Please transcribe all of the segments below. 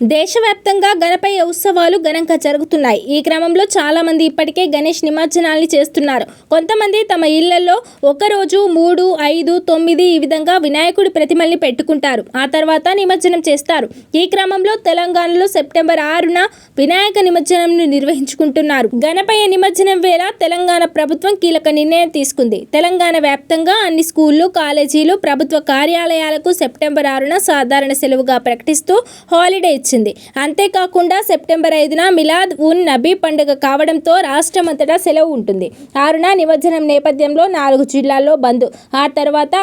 దేశవ్యాప్తంగా గణపయ్య ఉత్సవాలు ఘనంగా జరుగుతున్నాయి. ఈ క్రమంలో చాలామంది ఇప్పటికే గణేష్ నిమజ్జనాల్ని చేస్తున్నారు. కొంతమంది తమ ఇళ్ళలో ఒకరోజు మూడు ఐదు తొమ్మిది ఈ విధంగా వినాయకుడి ప్రతిమల్ని పెట్టుకుంటారు. ఆ తర్వాత నిమజ్జనం చేస్తారు. ఈ క్రమంలో తెలంగాణలో సెప్టెంబర్ ఆరున వినాయక నిమజ్జనంను నిర్వహించుకుంటున్నారు. గణపయ్య నిమజ్జనం వేళ తెలంగాణ ప్రభుత్వం కీలక నిర్ణయం తీసుకుంది. తెలంగాణ వ్యాప్తంగా అన్ని స్కూళ్ళు కాలేజీలు ప్రభుత్వ కార్యాలయాలకు సెప్టెంబర్ ఆరున సాధారణ సెలవుగా ప్రకటిస్తూ హాలిడే ఇచ్చింది అంతేకాకుండా సెప్టెంబర్ ఐదున మిలాద్ ఉన్ నబీ పండుగ కావడంతో రాష్ట్రం అంతటా సెలవు ఉంటుంది. ఆరున నిమజ్జనం నేపథ్యంలో నాలుగు జిల్లాల్లో బంద్. ఆ తర్వాత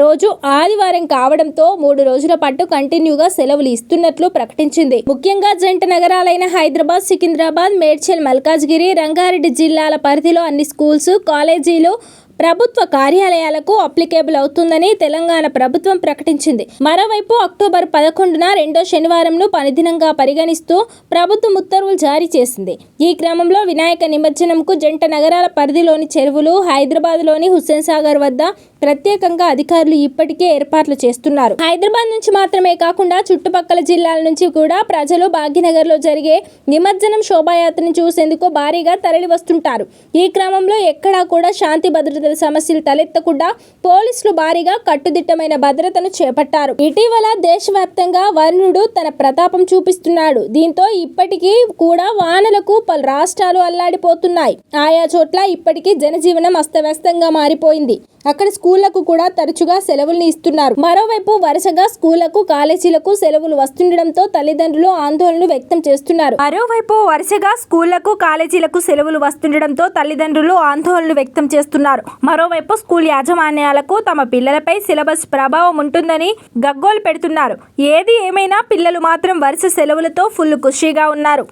రోజు ఆదివారం కావడంతో మూడు రోజుల పాటు కంటిన్యూగా సెలవులు ఇస్తున్నట్లు ప్రకటించింది. ముఖ్యంగా జంట నగరాలైన హైదరాబాద్ సికింద్రాబాద్ మేడ్చల్ మల్కాజ్గిరి రంగారెడ్డి జిల్లాల పరిధిలో అన్ని స్కూల్స్ కాలేజీలు ప్రభుత్వ కార్యాలయాలకు అప్లికేబుల్ అవుతుందని తెలంగాణ ప్రభుత్వం ప్రకటించింది. మరోవైపు అక్టోబర్ పదకొండున రెండో శనివారంను పనిదినంగా పరిగణిస్తూ ప్రభుత్వం ఉత్తర్వులు జారీ చేసింది. ఈ క్రమంలో వినాయక నిమజ్జనంకు జంట నగరాల పరిధిలోని చెరువులు హైదరాబాద్లోని హుస్సేన్ సాగర్ వద్ద ప్రత్యేకంగా అధికారులు ఇప్పటికే ఏర్పాట్లు చేస్తున్నారు. హైదరాబాద్ నుంచి మాత్రమే కాకుండా చుట్టుపక్కల జిల్లాల నుంచి కూడా ప్రజలు భాగ్యనగర్లో జరిగే నిమజ్జనం శోభాయాత్రను చూసేందుకు భారీగా తరలి వస్తుంటారు ఈ క్రమంలో ఎక్కడా కూడా శాంతి భద్రత సమస్యలు తలెత్తకుండా పోలీసులు భారీగా కట్టుదిట్టమైన భద్రతను చేపట్టారు. ఇటీవల దేశవ్యాప్తంగా వరుణుడు తన ప్రతాపం చూపిస్తున్నాడు. దీంతో ఇప్పటికీ కూడా వానలకు పలు రాష్ట్రాలు అల్లాడిపోతున్నాయి. ఆయా చోట్ల ఇప్పటికీ జనజీవనం అస్తవ్యస్తంగా మారిపోయింది. అక్కడ స్కూళ్ళకు కూడా తరచుగా సెలవుల్ని ఇస్తున్నారు. మరోవైపు వరుసగా స్కూళ్ళకు కాలేజీలకు సెలవులు వస్తుండటంతో తల్లిదండ్రులు ఆందోళనలు వ్యక్తం చేస్తున్నారు. మరోవైపు వరుసగా స్కూళ్ళకు కాలేజీలకు సెలవులు వస్తుండటంతో తల్లిదండ్రులు ఆందోళన వ్యక్తం చేస్తున్నారు. మరోవైపు స్కూల్ యాజమాన్యాలకు తమ పిల్లలపై సిలబస్ ప్రభావం ఉంటుందని గగ్గోలు పెడుతున్నారు. ఏది ఏమైనా పిల్లలు మాత్రం వరుస సెలవులతో ఫుల్ ఖుషీగా ఉన్నారు.